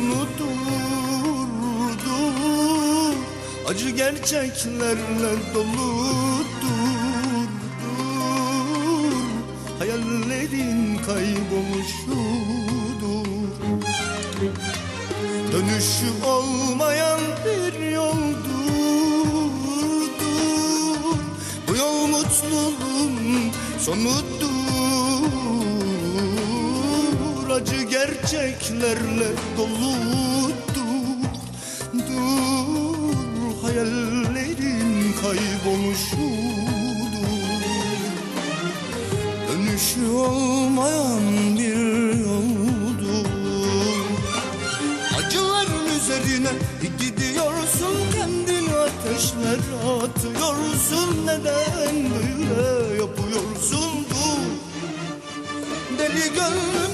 unuturdu Acı gerçeklerle doludur Hayallerin kayboluşudur. Dönüşü olmayan bir yoldur Bu yol mutluluğun sonudur. Gerçeklerle doludur. Dur hayallerin kaybolmuşudur Dönüşü olmayan bir yoldur. Acıların üzerine gidiyorsun kendini ateşler atıyorsun. Neden böyle yapıyorsun? Dur. Deli gönlüm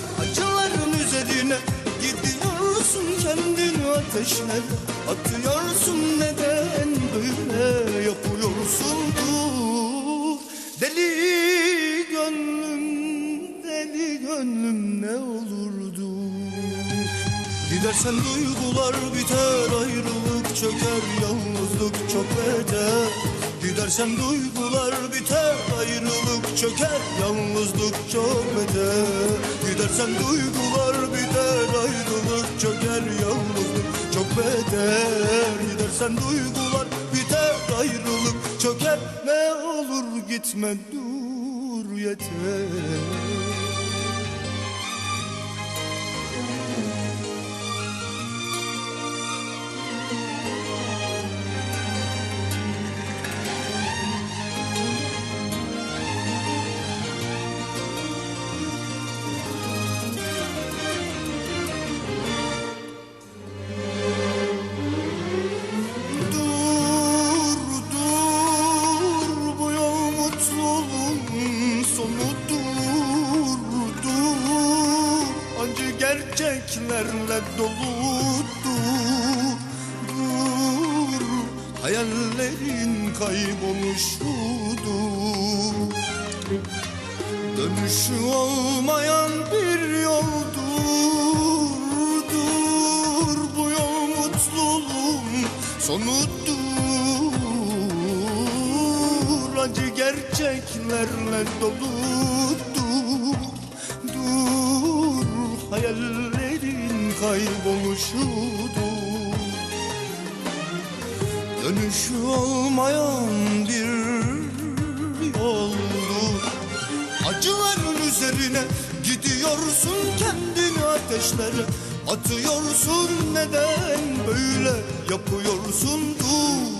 Kendini ateşler Atıyorsun neden böyle yapıyorsun dur Deli gönlüm, deli gönlüm ne olurdu? Gidersen duygular biter ayrılık çöker yalnızlık çok beter Gidersen duygular biter ayrılık çöker yalnızlık çok beter Gidersen duygular biter ayrılık çöker yalnızlık çok beter. Gidersen duygular biter ayrılık çöker. Ne olur gitme dur yeter gerçeklerle doludur Dur. Hayallerin kaybolmuşudur Dönüşü olmayan bir yoldur dur. Bu yol mutluluğun sonudur. Acı gerçeklerle doludur Dur. Hayallerin kaybolmuşudur Dönüşü olmayan bir yoldur Acıların üzerine gidiyorsun kendini ateşlere. Atıyorsun neden böyle yapıyorsun dur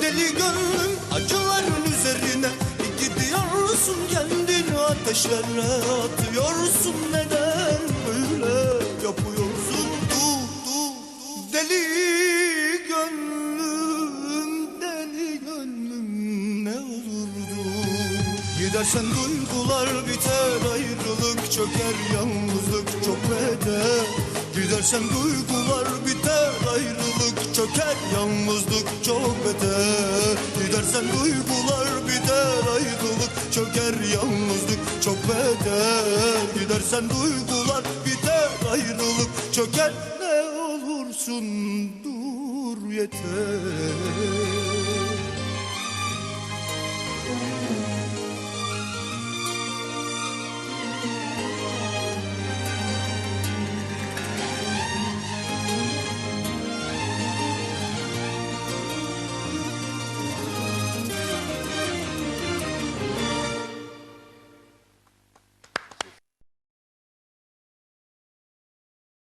Deli gönlüm acıların üzerine gidiyorsun kendini ateşlere. Atıyorsun neden Gidersen duygular biter ayrılık çöker yalnızlık çok beter Gidersen duygular biter ayrılık çöker yalnızlık çok beter Gidersen duygular biter ayrılık çöker yalnızlık çok beter Gidersen duygular biter ayrılık çöker ne olursun dur yeter